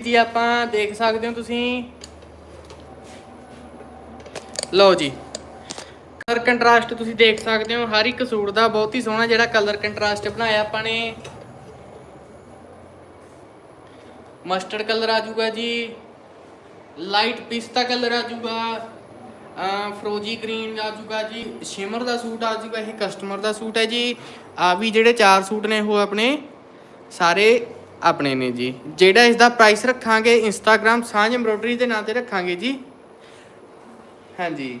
ਜੀ, ਆਪਾਂ ਦੇਖ ਸਕਦੇ ਹੋ ਤੁਸੀਂ। ਲਓ ਜੀ। ਕਲਰ ਕੰਟਰਾਸਟ ਤੁਸੀਂ ਦੇਖ ਸਕਦੇ ਹੋ। ਹਰ ਇੱਕ ਸੂਟ ਦਾ ਬਹੁਤ ਹੀ ਸੋਹਣਾ ਜਿਹੜਾ ਕਲਰ ਕੰਟਰਾਸਟ ਬਣਾਇਆ ਆਪਾਂ ਨੇ। ਮਸਟਰਡ ਕਲਰ ਆ ਜਾਊਗਾ ਜੀ। ਲਾਈਟ ਪਿਸਤਾ ਕਲਰ ਆ ਜਾਊਗਾ। ਫਰੋਜੀ ਗ੍ਰੀਨ ਆ ਜਾਊਗਾ ਜੀ। ਸ਼ਿਮਰ ਦਾ ਸੂਟ ਆ ਜਾਊਗਾ। ਇਹ ਕਸਟਮਰ ਦਾ ਸੂਟ ਹੈ ਜੀ। ਆ ਵੀ ਜਿਹੜੇ ਚਾਰ ਸੂਟ ਨੇ ਉਹ ਆਪਣੇ ਸਾਰੇ ਆਪਣੇ ਨੇ ਜੀ। ਜਿਹੜਾ ਇਸ ਦਾ ਪ੍ਰਾਈਸ ਰੱਖਾਂਗੇ ਇੰਸਟਾਗ੍ਰam ਸਾਂਝ ਐਮਬ੍ਰੋਇਡਰੀ ਦੇ ਨਾਂ ਤੇ ਰੱਖਾਂਗੇ ਜੀ। ਹਾਂਜੀ।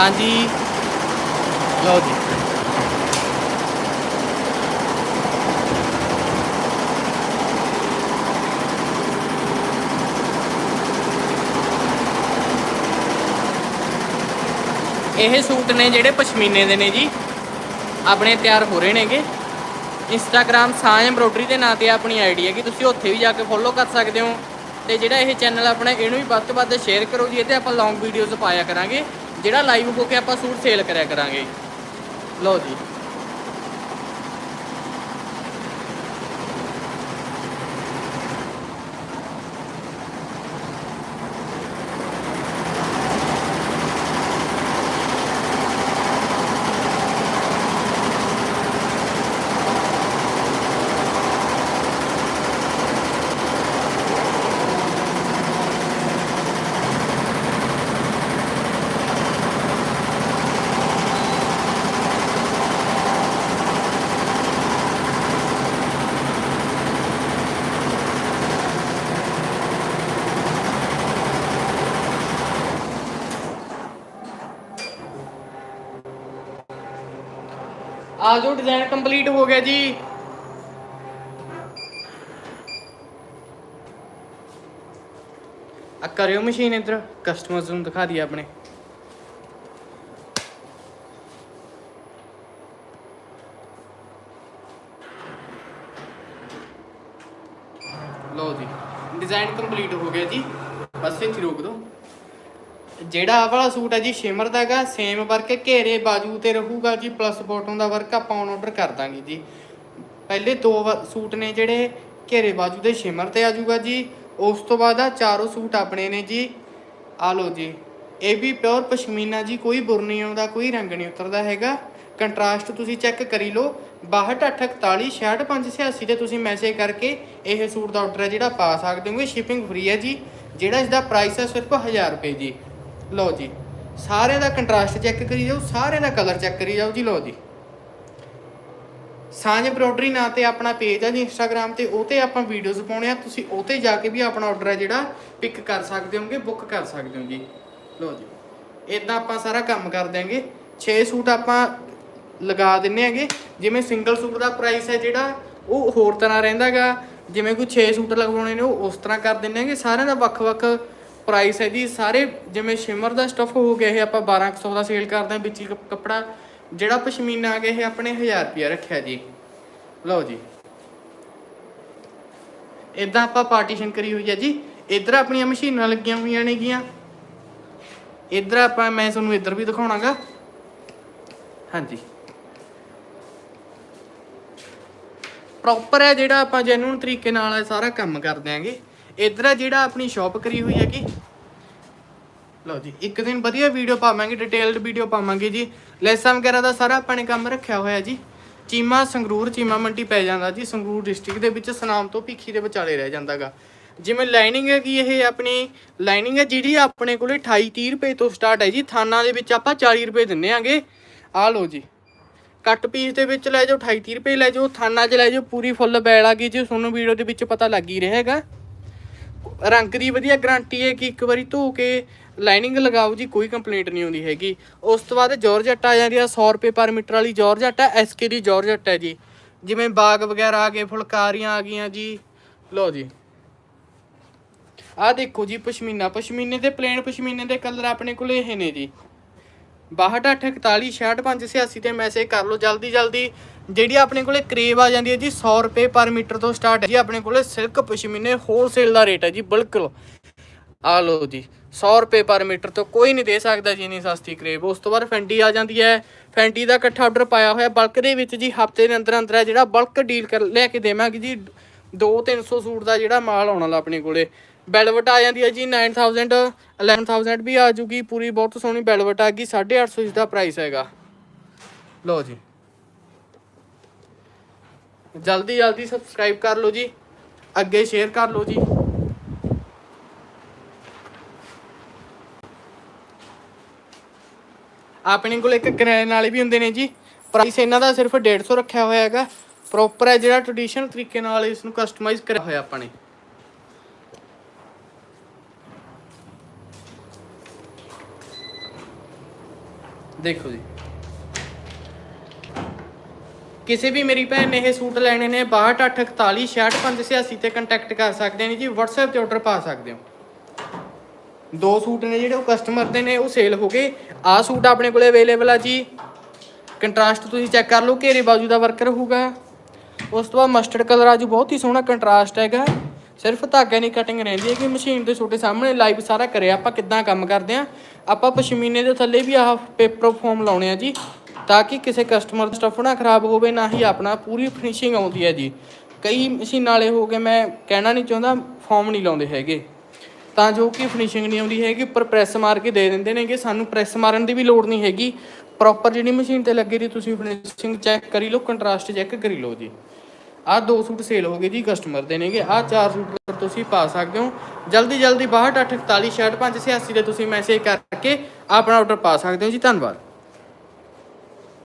ਹਾਂਜੀ। ਲਓ ਜੀ। ਇਹ ਸੂਟ ਨੇ ਜਿਹੜੇ ਪਸ਼ਮੀਨੇ ਦੇ ਨੇ ਜੀ। ਆਪਣੇ ਤਿਆਰ ਹੋ ਰਹੇ ਨੇਗੇ। ਇੰਸਟਾਗ੍ਰam ਸਾਂਝ ਐਮਬ੍ਰੋਇਡਰੀ ਦੇ ਨਾਂ ਤੇ ਆਪਣੀ ਆਈਡੀ ਹੈ ਕਿ ਤੁਸੀਂ ਉੱਥੇ ਵੀ ਜਾ ਕੇ ਫੋਲੋ ਕਰ ਸਕਦੇ ਹੋ। ਤੇ ਜਿਹੜਾ ਇਹ ਚੈਨਲ ਆਪਣਾ, ਇਹਨੂੰ ਵੀ ਵੱਧ ਤੋਂ ਵੱਧ ਸ਼ੇਅਰ ਕਰੋ ਜੀ। ਇਹ ਤੇ ਆਪਾਂ ਲੌਂਗ ਵੀਡੀਓਜ਼ ਪਾਇਆ ਕਰਾਂਗੇ। ਜਿਹੜਾ ਲਾਈਵ ਹੋ ਕੇ ਆਪਾਂ ਸੂਟ ਸੇਲ ਕਰਿਆ ਕਰਾਂਗੇ। ਲਓ ਜੀ। ਆ ਡਿਜ਼ਾਈਨ ਕੰਪਲੀਟ ਹੋ ਗਿਆ ਜੀ। ਆ ਕਰਿਓ ਮਸ਼ੀਨ ਇੱਧਰ ਕਸਟਮਰਸ ਨੂੰ ਦਿਖਾ ਦਈਏ ਆਪਣੇ। ਲਓ ਜੀ ਡਿਜ਼ਾਈਨ ਕੰਪਲੀਟ ਹੋ ਗਿਆ ਜੀ। ਬਸ ਇੱਥੇ ਰੋਕ ਦਿਓ। ਜਿਹੜਾ ਆਹ ਵਾਲਾ ਸੂਟ ਹੈ ਜੀ, ਸ਼ਿਮਰ ਦਾ ਹੈਗਾ ਸੇਮ ਵਰਕ ਘੇਰੇ ਬਾਜੂ ਤੇ ਰਹੂਗਾ ਜੀ ਪਲੱਸ ਬੋਟਮ ਦਾ ਵਰਕ ਆਪਾਂ ਔਨ ਆਰਡਰ ਕਰ ਦਾਂਗੇ ਜੀ। ਪਹਿਲੇ ਦੋ ਵ- ਸੂਟ ਨੇ ਜਿਹੜੇ, ਘੇਰੇ ਬਾਜੂ ਦੇ ਸ਼ਿਮਰ ਤੇ ਆ ਜਾਊਗਾ ਜੀ। ਉਸ ਤੋਂ ਬਾਅਦ ਆ ਚਾਰੋਂ ਸੂਟ ਆਪਣੇ ਨੇ ਜੀ। ਆ ਲਓ ਜੀ, ਇਹ ਵੀ ਪਿਓਰ ਪਸ਼ਮੀਨਾ ਜੀ, ਕੋਈ ਬੁਰ ਨਹੀਂ ਆਉਂਦਾ, ਕੋਈ ਰੰਗ ਨਹੀਂ ਉਤਰਦਾ ਹੈਗਾ। ਕੰਟਰਾਸਟ ਤੁਸੀਂ ਚੈੱਕ ਕਰੀ ਲਓ 6241 66586 ਤੇ ਤੁਸੀਂ ਮੈਸੇਜ ਕਰਕੇ ਇਹ ਸੂਟ ਦਾ ਆਰਡਰ ਹੈ ਜਿਹੜਾ ਪਾ ਸਕਦੇ ਹੋਗੇ ਸ਼ਿਪਿੰਗ ਫ੍ਰੀ ਹੈ ਜੀ। ਜਿਹੜਾ ਇਸ ਦਾ ਪ੍ਰਾਈਸ ਹੈ ਸਿਰਫ 1000 ਰੁਪਏ ਜੀ। ਲਓ ਜੀ, ਸਾਰਿਆਂ ਦਾ ਕੰਟਰਾਸਟ ਚੈੱਕ ਕਰੀ ਜਾਓ, ਸਾਰਿਆਂ ਦਾ ਕਲਰ ਚੈੱਕ ਕਰੀ ਜਾਓ ਜੀ, ਲਓ ਜੀ। ਸਾਂਝ ਐਮਬ੍ਰੋਇਡਰੀ ਨਾਂ ਤੇ ਆਪਣਾ ਪੇਜ ਹੈ ਜੀ ਇੰਸਟਾਗ੍ਰam ਤੇ, ਉਹ ਤੇ ਆਪਾਂ ਵੀਡੀਓਜ਼ ਪਾਉਣੇ ਆ, ਤੁਸੀਂ ਉਹ ਤੇ ਜਾ ਕੇ ਵੀ ਆਪਣਾ ਆਰਡਰ ਹੈ ਜਿਹੜਾ ਪਿਕ ਕਰ ਸਕਦੇ ਹੋਗੇ ਬੁੱਕ ਕਰ ਸਕਦੇ ਹੋ ਜੀ। ਲਓ ਜੀ ਇਦਾਂ ਆਪਾਂ ਸਾਰਾ ਕੰਮ ਕਰ ਦਿਆਂਗੇ। 6 ਸੂਟ ਆਪਾਂ ਲਗਾ ਦਿੰਨੇ ਹੈਗੇ, ਜਿਵੇਂ ਸਿੰਗਲ ਸੂਟ ਦਾ ਪ੍ਰਾਈਸ ਹੈ ਜਿਹੜਾ, ਉਹ ਹੋਰ ਤਰ੍ਹਾਂ ਰਹਿੰਦਾਗਾ ਜਿਵੇਂ ਕੋਈ 6 ਸੂਟ ਲਗਵਾਉਣੇ ਨੇ, ਉਹ ਉਸ ਤਰ੍ਹਾਂ ਕਰ ਦਿੰਨੇ ਹੈਗੇ। ਸਾਰਿਆਂ ਦਾ ਵੱਖ-ਵੱਖ ਪ੍ਰਾਈਸ ਹੈ ਜੀ, ਸਾਰੇ ਜਿਵੇਂ ਸ਼ਿਮਰ ਦਾ ਸਟਫ ਹੋ ਗਿਆ ਇਹ ਆਪਾਂ 1200 ਦਾ ਸੇਲ ਕਰਦੇ ਹਾਂ ਵਿੱਚ ਹੀ ਕੱਪੜਾ ਜਿਹੜਾ ਪਸ਼ਮੀਨਾ ਆ ਗਿਆ, ਇਹ ਆਪਣੇ 1000 ਰੁਪਿਆ ਰੱਖਿਆ ਜੀ। ਲਓ ਜੀ। ਇਦਾਂ ਆਪਾਂ ਪਾਰਟੀਸ਼ਨ ਕਰੀ ਹੋਈ ਹੈ ਜੀ। ਇੱਧਰ ਆਪਣੀਆਂ ਮਸ਼ੀਨਾਂ ਲੱਗੀਆਂ ਹੋਈਆਂ ਨੇਗੀਆਂ। ਇੱਧਰ ਆਪਾਂ, ਮੈਂ ਤੁਹਾਨੂੰ ਇੱਧਰ ਵੀ ਦਿਖਾਉਣਾਗਾ। ਹਾਂਜੀ। ਪ੍ਰੋਪਰ ਹੈ ਜਿਹੜਾ ਆਪਾਂ ਜੈਨੂਨ ਤਰੀਕੇ ਨਾਲ ਸਾਰਾ ਕੰਮ ਕਰ ਦਿਆਂਗੇ। ਇੱਧਰ ਹੈ ਜਿਹੜਾ ਆਪਣੀ ਸ਼ਾਪ ਕਰੀ ਹੋਈ ਹੈਗੀ। ਲਓ ਜੀ, ਇੱਕ ਦਿਨ ਵਧੀਆ ਵੀਡੀਓ ਪਾਵਾਂਗੇ ਡਿਟੇਲਡ ਵੀਡੀਓ ਪਾਵਾਂਗੇ ਜੀ। ਲੈਸਾਂ ਵਗੈਰਾ ਦਾ ਸਾਰਾ ਆਪਾਂ ਨੇ ਕੰਮ ਰੱਖਿਆ ਹੋਇਆ ਜੀ। ਚੀਮਾ ਸੰਗਰੂਰ, ਚੀਮਾ ਮੰਡੀ ਪੈ ਜਾਂਦਾ ਜੀ। ਸੰਗਰੂਰ ਡਿਸਟ੍ਰਿਕਟ ਦੇ ਵਿੱਚ ਸਨਾਮ ਤੋਂ ਭਿੱਖੀ ਦੇ ਵਿਚਾਲੇ ਰਹਿ ਜਾਂਦਾਗਾ। ਜਿਵੇਂ ਲਾਈਨਿੰਗ ਹੈਗੀ ਇਹ ਆਪਣੀ ਲਾਈਨਿੰਗ ਹੈ ਜਿਹੜੀ ਆਪਣੇ ਕੋਲੇ 28 30 ਰੁਪਏ ਤੋਂ ਸਟਾਰਟ ਹੈ ਜੀ। ਥਾਨਾਂ ਦੇ ਵਿੱਚ ਆਪਾਂ 40 ਰੁਪਏ ਦਿੰਨੇ ਆਂਗੇ। ਆ ਲਓ ਜੀ ਕੱਟ ਪੀਸ ਦੇ ਵਿੱਚ ਲੈ ਜਾਓ 28 30 ਰੁਪਏ ਲੈ ਜਾਓ। ਥਾਨਾਂ 'ਚ ਲੈ ਜਾਓ, ਪੂਰੀ ਫੁੱਲ ਬੈਲ ਆ ਗਈ ਜੀ। ਤੁਹਾਨੂੰ ਵੀਡੀਓ ਦੇ ਵਿੱਚ ਪਤਾ ਲੱਗ ਹੀ ਰਹੇਗਾ ਰੰਗ ਦੀ ਵਧੀਆ ਗਾਰੰਟੀ ਹੈ ਕਿ ਇੱਕ ਵਾਰੀ ਧੋ ਕੇ ਲਾਈਨਿੰਗ ਲਗਾਓ ਜੀ, ਕੋਈ ਕੰਪਲੇਂਟ ਨਹੀਂ ਆਉਂਦੀ ਹੈਗੀ। ਉਸ ਤੋਂ ਬਾਅਦ ਜਾਰਜਟ ਆ ਜਾਂਦੀ ਆ 100 ਰੁਪਏ ਪਰ ਮੀਟਰ ਵਾਲੀ ਜਾਰਜਟ ਹੈ ਐਸਕੇ ਦੀ ਜਾਰਜਟ ਹੈ ਜੀ। ਜਿਵੇਂ ਬਾਗ ਵਗੈਰਾ ਆ ਗਏ, ਫੁਲਕਾਰੀਆਂ ਆ ਗਈਆਂ ਜੀ। ਲਓ ਜੀ। ਆਹ ਦੇਖੋ ਜੀ, ਪਸ਼ਮੀਨਾ। ਪਸ਼ਮੀਨੇ ਦੇ ਪਲੇਨ ਪਸ਼ਮੀਨੇ ਦੇ ਕਲਰ ਆਪਣੇ ਕੋਲ ਇਹ ਨੇ ਜੀ। 6241 ਤੇ ਮੈਸੇਜ ਕਰ ਲਓ। ਜਲਦੀ ਜਲਦੀ ਜਿਹੜੀ ਆਪਣੇ ਕੋਲੇ ਕਰੇਬ ਆ ਜਾਂਦੀ ਹੈ ਜੀ 100 ਰੁਪਏ ਪਰ ਮੀਟਰ ਤੋਂ ਸਟਾਰਟ ਹੈ ਜੀ, ਆਪਣੇ ਕੋਲੇ ਸਿਲਕ ਪਸ਼ਮੀਨੇ ਹੋਲਸੇਲ ਦਾ ਰੇਟ ਹੈ ਜੀ, ਬਿਲਕੁਲ। ਆ ਲਓ ਜੀ 100 ਰੁਪਏ ਪਰ ਮੀਟਰ ਤੋਂ ਕੋਈ ਨਹੀਂ ਦੇ ਸਕਦਾ ਜੀ, ਇੰਨੀ ਸਸਤੀ ਕਰੇਬ ਉਸ ਤੋਂ ਬਾਅਦ ਫੈਂਟੀ ਆ ਜਾਂਦੀ ਹੈ। ਫੈਂਟੀ ਦਾ ਇਕੱਠਾ ਆਰਡਰ ਪਾਇਆ ਹੋਇਆ, ਬਲਕ ਦੇ ਵਿੱਚ ਜੀ, ਹਫ਼ਤੇ ਦੇ ਅੰਦਰ ਅੰਦਰ ਹੈ ਜਿਹੜਾ ਬਲਕ ਡੀਲ ਕਰ ਲੈ ਕੇ ਦੇਵਾਂਗੇ ਜੀ 2-300 ਸੂਟ ਦਾ ਜਿਹੜਾ ਮਾਲ ਆਉਣ ਵਾਲਾ ਆਪਣੇ ਕੋਲੇ। ਬੈਲਵਟ ਆ ਜਾਂਦੀ ਹੈ ਜੀ 9000 11000 ਵੀ ਆ ਜੂਗੀ, ਪੂਰੀ ਬਹੁਤ ਸੋਹਣੀ ਬੈਲਵਟ ਆ ਗਈ 850 ਇਸ ਦਾ ਪ੍ਰਾਈਸ ਹੈਗਾ। ਲਓ ਜੀ ਜਲਦੀ ਜਲਦੀ ਸਬਸਕ੍ਰਾਈਬ ਕਰ ਲਓ ਜੀ, ਅੱਗੇ ਸ਼ੇਅਰ ਕਰ ਲਓ ਜੀ। ਆਪਣੇ ਕੋਲ ਇੱਕ ਕਿਰਾਏ ਵਾਲੇ ਵੀ ਹੁੰਦੇ ਨੇ ਜੀ। ਪ੍ਰਾਈਸ ਇਹਨਾਂ ਦਾ ਸਿਰਫ 150 ਰੱਖਿਆ ਹੋਇਆ ਹੈਗਾ। ਪ੍ਰੋਪਰ ਹੈ ਜਿਹੜਾ ਟ੍ਰੈਡੀਸ਼ਨਲ ਤਰੀਕੇ ਨਾਲ ਇਸ ਨੂੰ ਕਸਟਮਾਈਜ਼ ਕਰਿਆ ਹੋਇਆ ਆਪਾਂ ਨੇ। ਦੇਖੋ ਜੀ। ਕਿਸੇ ਵੀ ਮੇਰੀ ਭੈਣ ਨੇ ਇਹ ਸੂਟ ਲੈਣੇ ਨੇ 6241 66586 ਤੇ ਕੰਟੈਕਟ ਕਰ ਸਕਦੇ ਨੇ ਜੀ, WhatsApp ਤੇ ਆਰਡਰ ਪਾ ਸਕਦੇ ਹੋ। ਦੋ ਸੂਟ ਨੇ ਜਿਹੜੇ ਉਹ ਕਸਟਮਰ ਦੇ ਨੇ, ਉਹ ਸੇਲ ਹੋ ਗਏ। ਆਹ ਸੂਟ ਆਪਣੇ ਕੋਲੇ ਅਵੇਲੇਬਲ ਆ ਜੀ। ਕੰਟਰਾਸਟ ਤੁਸੀਂ ਚੈੱਕ ਕਰ ਲਓ, ਘੇਰੇ ਬਾਜੂ ਦਾ ਵਰਕਰ ਹੋਊਗਾ ਉਸ ਤੋਂ ਬਾਅਦ ਮਸਟਰਡ ਕਲਰ ਆਜੂ ਬਹੁਤ ਹੀ ਸੋਹਣਾ ਕੰਟਰਾਸਟ ਹੈਗਾ। ਸਿਰਫ ਧਾਗੇ ਨਹੀਂ ਕਟਿੰਗ ਰਹਿੰਦੀ ਹੈ ਕਿ ਮਸ਼ੀਨ ਦੇ ਛੋਟੇ ਸਾਹਮਣੇ ਲਾਈਵ ਸਾਰਾ ਕਰਿਆ। ਆਪਾਂ ਕਿੱਦਾਂ ਕੰਮ ਕਰਦੇ ਆ ਆਪਾਂ ਪਸ਼ਮੀਨੇ ਦੇ ਥੱਲੇ ਵੀ ਆਹ ਪੇਪਰ ਫੋਮ ਲਾਉਣੇ ਆ ਜੀ। ਤਾਂ ਕਿ ਕਿਸੇ ਕਸਟਮਰ ਦਾ ਸਟਫ ਨਾ ਖਰਾਬ ਹੋਵੇ, ਨਾ ਹੀ ਆਪਣਾ ਪੂਰੀ ਫਿਨਿਸ਼ਿੰਗ ਆਉਂਦੀ ਹੈ ਜੀ। ਕਈ ਮਸ਼ੀਨਾਂ ਵਾਲੇ ਹੋ ਗਏ, ਮੈਂ ਕਹਿਣਾ ਨਹੀਂ ਚਾਹੁੰਦਾ ਫੋਮ ਨਹੀਂ ਲਾਉਂਦੇ ਹੈਗੇ। ਤਾਂ ਜੋ ਕਿ ਫਿਨਿਸ਼ਿੰਗ ਨਹੀਂ ਆਉਂਦੀ ਹੈਗੀ, ਉੱਪਰ ਪ੍ਰੈਸ ਮਾਰ ਕੇ ਦੇ ਦਿੰਦੇ ਨੇਗੇ। ਸਾਨੂੰ ਪ੍ਰੈਸ ਮਾਰਨ ਦੀ ਵੀ ਲੋੜ ਨਹੀਂ ਹੈਗੀ। ਪ੍ਰੋਪਰ ਜਿਹੜੀ ਮਸ਼ੀਨ ਤੇ ਲੱਗੇ ਦੀ, ਤੁਸੀਂ ਫਿਨਿਸ਼ਿੰਗ ਚੈੱਕ ਕਰੀ ਲਓ ਕੰਟਰਾਸਟ ਚੈੱਕ ਕਰੀ ਲਓ ਜੀ। ਆਹ ਦੋ ਸੂਟ ਸੇਲ ਹੋ ਗਏ ਜੀ ਕਸਟਮਰ ਦੇ ਨੇਗੇ। ਆਹ ਚਾਰ ਸੂਟ ਤੁਸੀਂ ਪਾ ਸਕਦੇ ਹੋ। ਜਲਦੀ ਜਲਦੀ 62 841 65 86 ਤੇ ਤੁਸੀਂ ਮੈਸੇਜ ਕਰਕੇ ਆਪਣਾ ਆਰਡਰ ਪਾ ਸਕਦੇ ਹੋ ਜੀ। ਧੰਨਵਾਦ।